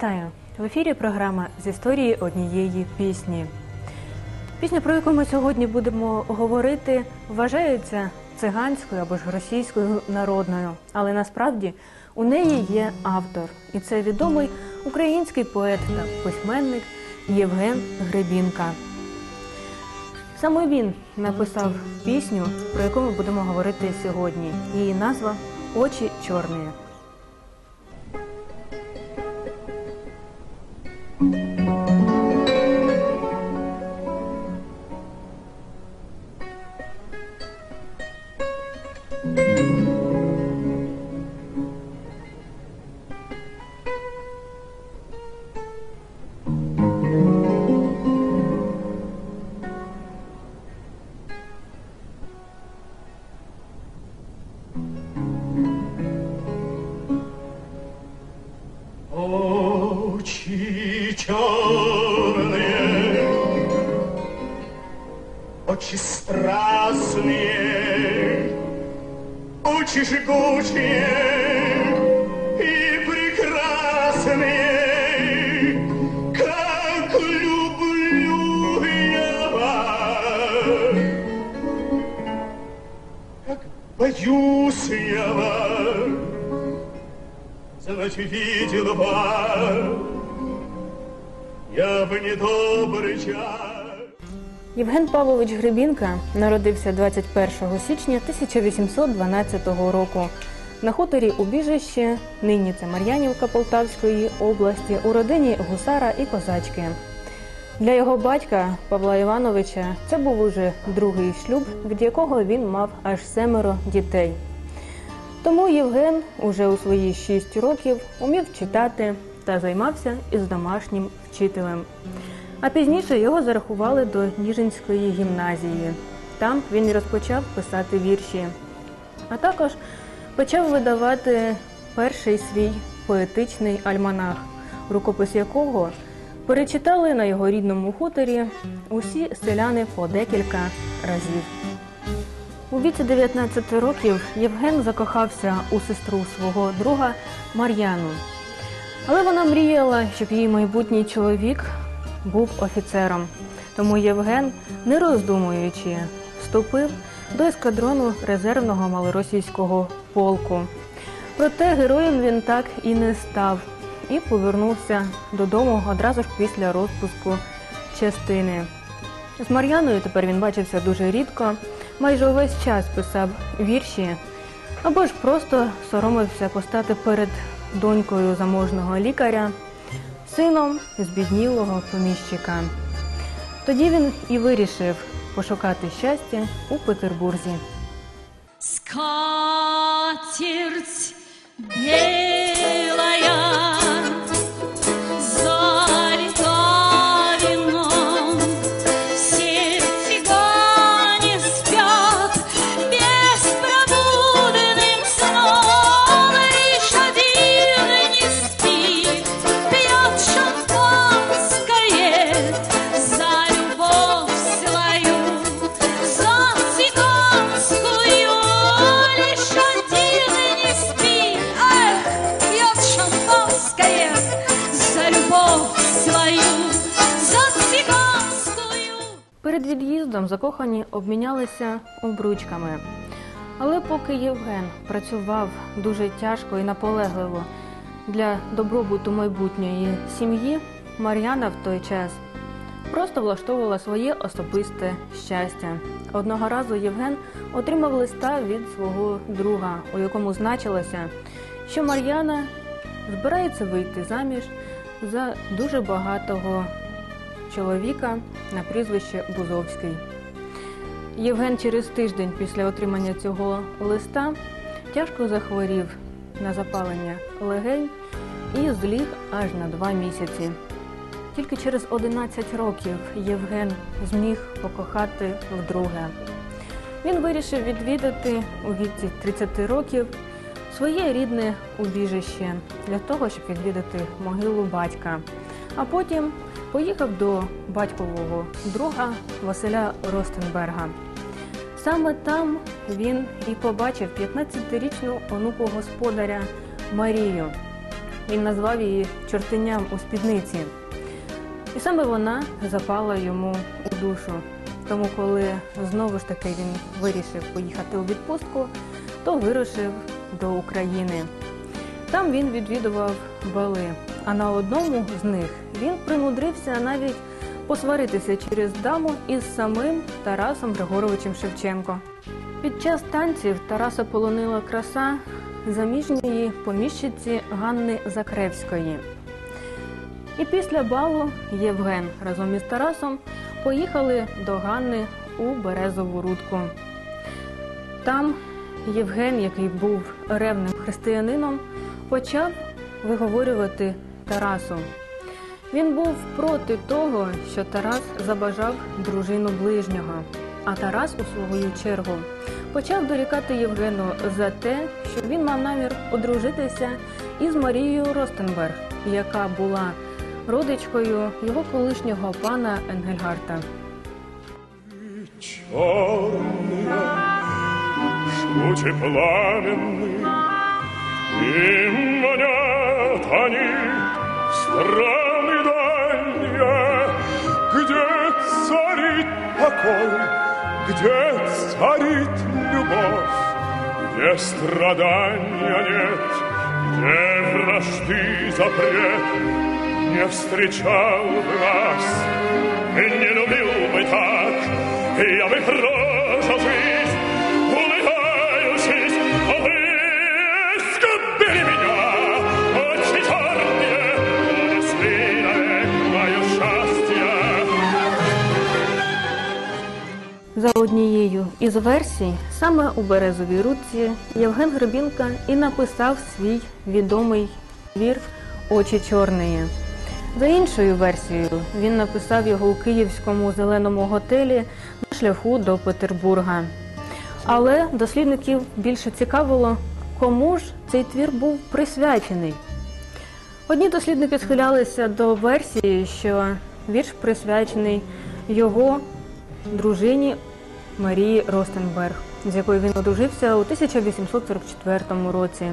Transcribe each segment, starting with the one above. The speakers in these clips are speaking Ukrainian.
Вітаю! В ефірі програма з історії однієї пісні. Пісня, про яку ми сьогодні будемо говорити, вважається циганською або ж російською народною, але насправді у неї є автор, і це відомий український поет та письменник Євген Гребінка. Саме він написав пісню, про яку ми будемо говорити сьогодні. Її назва Очі чорні. Знать видел вас, я в недобрый час. Євген Павлович Гребінка народився 21 січня 1812 року на хуторі Убіжище, нині це Мар'янівка Полтавської області, у родині гусара і козачки. Для його батька Павла Івановича це був уже другий шлюб, від якого він мав аж семеро дітей. Тому Євген уже у свої шість років умів читати та займався із домашнім вчителем. А пізніше його зарахували до Ніжинської гімназії. Там він розпочав писати вірші, а також почав видавати перший свій поетичний альманах, рукопис якого перечитали на його рідному хуторі усі селяни по декілька разів. У віці 19 років Євген закохався у сестру свого друга Мар'яну. Але вона мріяла, щоб її майбутній чоловік був офіцером. Тому Євген, не роздумуючи, вступив до ескадрону резервного малоросійського полку. Проте героєм він так і не став і повернувся додому одразу ж після розпуску частини. З Мар'яною тепер він бачився дуже рідко, майже увесь час писав вірші або ж просто соромився постати перед донькою заможного лікаря, сином збіднілого поміщика. Тоді він і вирішив пошукати щастя у Петербурзі. Скатерть белая, Перед від'їздом закохані обмінялися обручками. Але поки Євген працював дуже тяжко і наполегливо для добробуту майбутньої сім'ї, Мар'яна в той час просто влаштовувала своє особисте щастя. Одного разу Євген отримав листа від свого друга, у якому значилося, що Мар'яна збирається вийти заміж за дуже багатого чоловіка на прізвище Бузовський. Євген через тиждень після отримання цього листа тяжко захворів на запалення легень і зліг аж на два місяці. Тільки через 11 років Євген зміг покохати вдруге. Він вирішив відвідати у віці 30 років своє рідне убіжище для того, щоб відвідати могилу батька. А потім поїхав до батькового друга Василя Ростенберга. Саме там він і побачив 15-річну онуку господаря Марію. він назвав її чортиням у спідниці. І саме вона запала йому у душу. Тому, коли знову ж таки він вирішив поїхати у відпустку, то вирушив до України. Там він відвідував бали, а на одному з них він примудрився навіть посваритися через даму із самим Тарасом Григоровичем Шевченко. Під час танців Тараса полонила краса заміжньої поміщиці Ганни Закревської. І після балу Євген разом із Тарасом поїхали до Ганни у Березову рудку. Там Євген, який був ревним християнином, почав виговорювати Тарасу. Він був проти того, що Тарас забажав дружину ближнього. А Тарас, у свою чергу, почав дорікати Євгену за те, що він мав намір одружитися із Марією Ростенберг, яка була родичкою його колишнього пана Енгельгарта. Жгуче пламенные, И манят они страны дальние, Где царит покой, где царит любовь, Где страдания нет, где вражды запрет, Не встречал бы вас, не любил бы так, я бы прожил жизнь, За однією із версій, саме у Березовій рудці Євген Гребінка і написав свій відомий вір Очі чорної. За іншою версією, він написав його у київському зеленому готелі на шляху до Петербурга. Але дослідників більше цікавило, кому ж цей твір був присвячений. Одні дослідники схилялися до версії, що вірш присвячений його дружині Марії Ростенберг, з якою він одружився у 1844 році.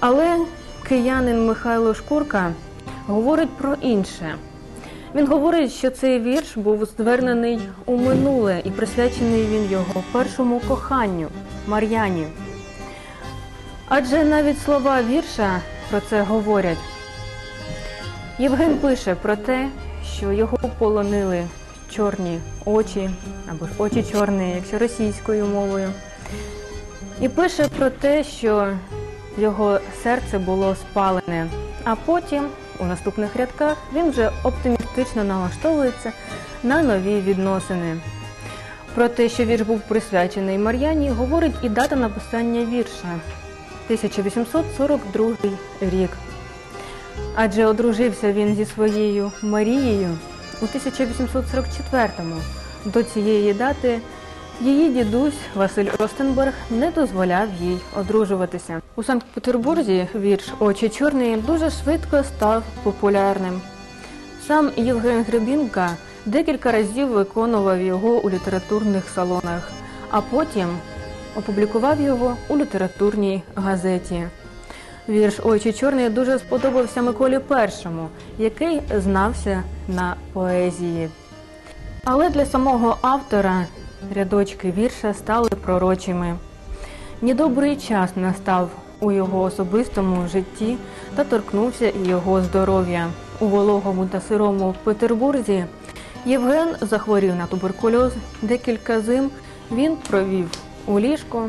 Але киянин Михайло Шкурка говорить про інше. Він говорить, що цей вірш був звернений у минуле і присвячений він його першому коханню Мар'яні. Адже навіть слова вірша про це говорять. Євген пише про те, що його полонили чорні очі, або ж очі чорні, якщо російською мовою. І пише про те, що його серце було спалене. А потім, у наступних рядках, він вже оптимістично налаштовується на нові відносини. Про те, що вірш був присвячений Мар'яні, говорить і дата написання вірша 1842 рік. Адже одружився він зі своєю Марією у 1844-му. До цієї дати її дідусь Василь Ростенберг не дозволяв їй одружуватися. У Санкт-Петербурзі вірш Очі чорні дуже швидко став популярним. Сам Євген Гребінка декілька разів виконував його у літературних салонах, а потім опублікував його у літературній газеті. Вірш Очі чорні дуже сподобався Миколі І, який знався на поезії. Але для самого автора рядочки вірша стали пророчими. Недобрий час настав у його особистому житті та торкнувся і його здоров'я. У вологому та сирому Петербурзі Євген захворів на туберкульоз. Декілька зим він провів у ліжко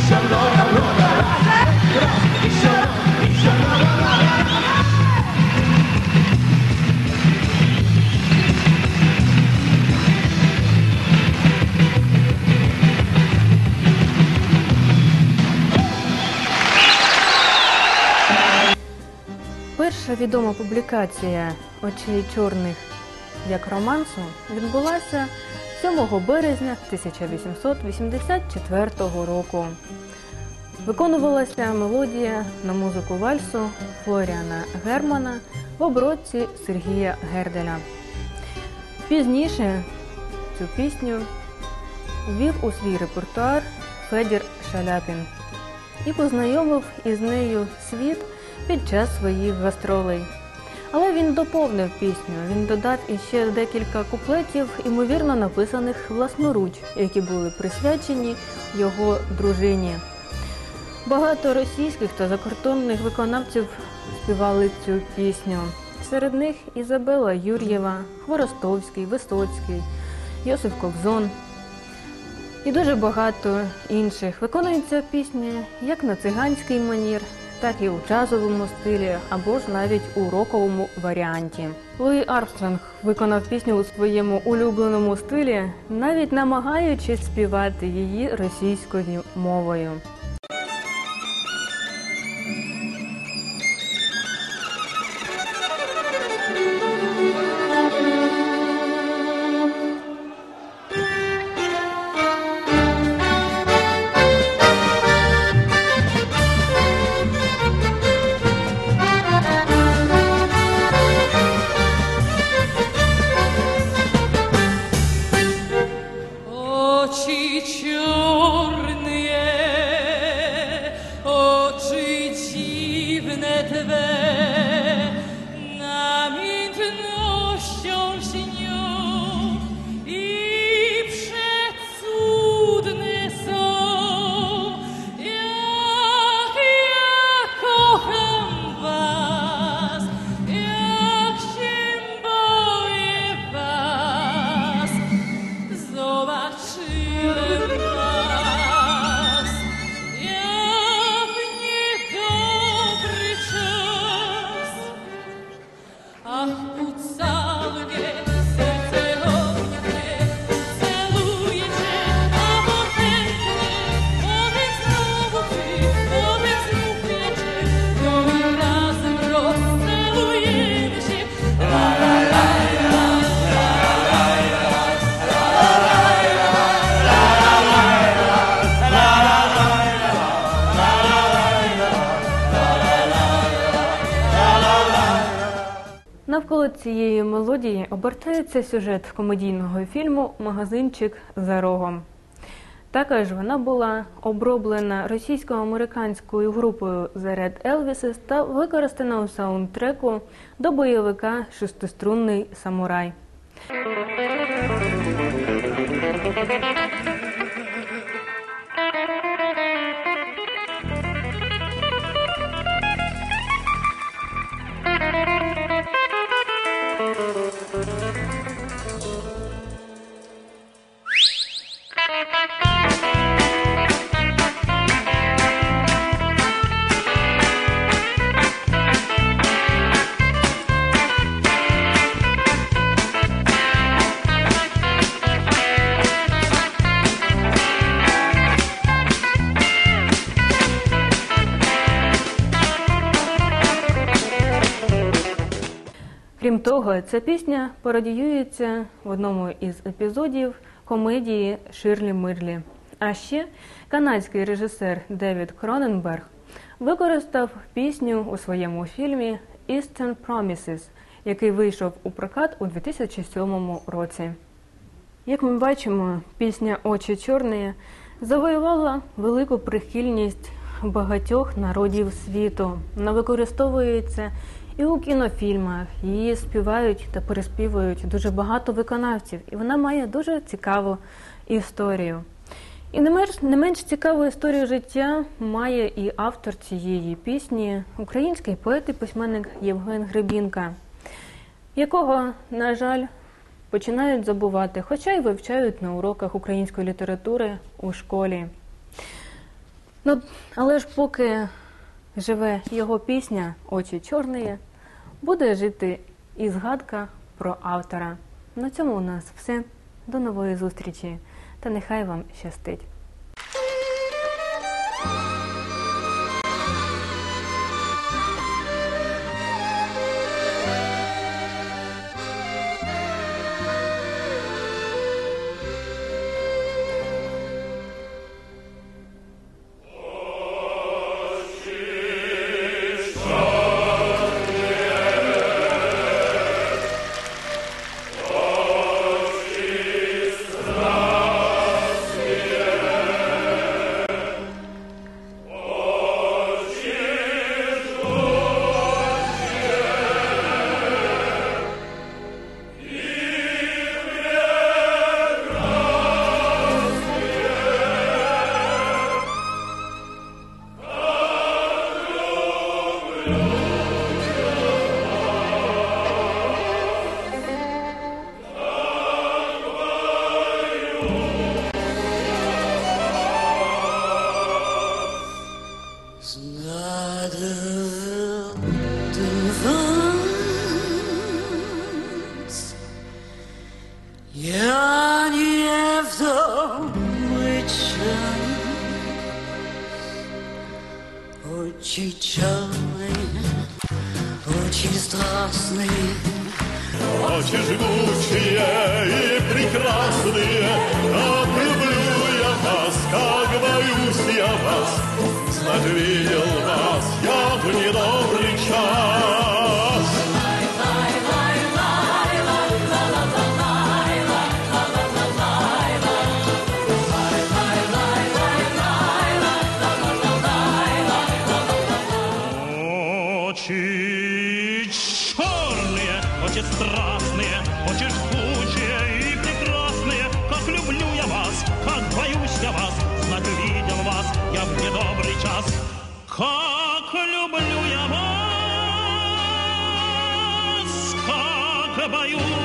еще много раз. Э, відома публікація очей чорних як романсу відбулася 7 березня 1884 року. Виконувалася мелодія на музику вальсу Флоріана Германа в обробці Сергія Герделя. Пізніше цю пісню ввів у свій репертуар Федір Шаляпін і познайомив із нею світ під час своїх гастролей. Але він доповнив пісню. Він додав іще декілька куплетів, ймовірно написаних власноруч, які були присвячені його дружині. Багато російських та закордонних виконавців співали цю пісню. Серед них Ізабела Юр'єва, Хворостовський, Висоцький, Йосиф Ковзон і дуже багато інших. Виконується пісня як на циганський манір, так і у джазовому стилі, або ж навіть у роковому варіанті. Луї Армстронг виконав пісню у своєму улюбленому стилі, навіть намагаючись співати її російською мовою. Цієї мелодії обертається сюжет комедійного фільму Магазинчик за рогом. Також вона була оброблена російсько-американською групою Red Elvises та використана у саундтреку до бойовика Шестиструнний самурай. Крім того, ця пісня пародіюється в одному із епізодів комедії Ширлі Мирлі. А ще канадський режисер Девід Кроненберг використав пісню у своєму фільмі Eastern Promises, який вийшов у прокат у 2007 році. Як ми бачимо, пісня Очі чорні завоювала велику прихильність багатьох народів світу. Вона використовується і у кінофільмах. Її співають та переспівують дуже багато виконавців, і вона має дуже цікаву історію. І не менш, не менш цікаву історію життя має і автор цієї пісні, український поет і письменник Євген Гребінка, якого, на жаль, починають забувати, хоча й вивчають на уроках української літератури у школі. Ну, але ж поки живе його пісня Очі чорні, буде жити і згадка про автора. На цьому у нас все. До нової зустрічі та нехай вам щастить. видел вас, я бы не дал. Как люблю я вас, как боюсь.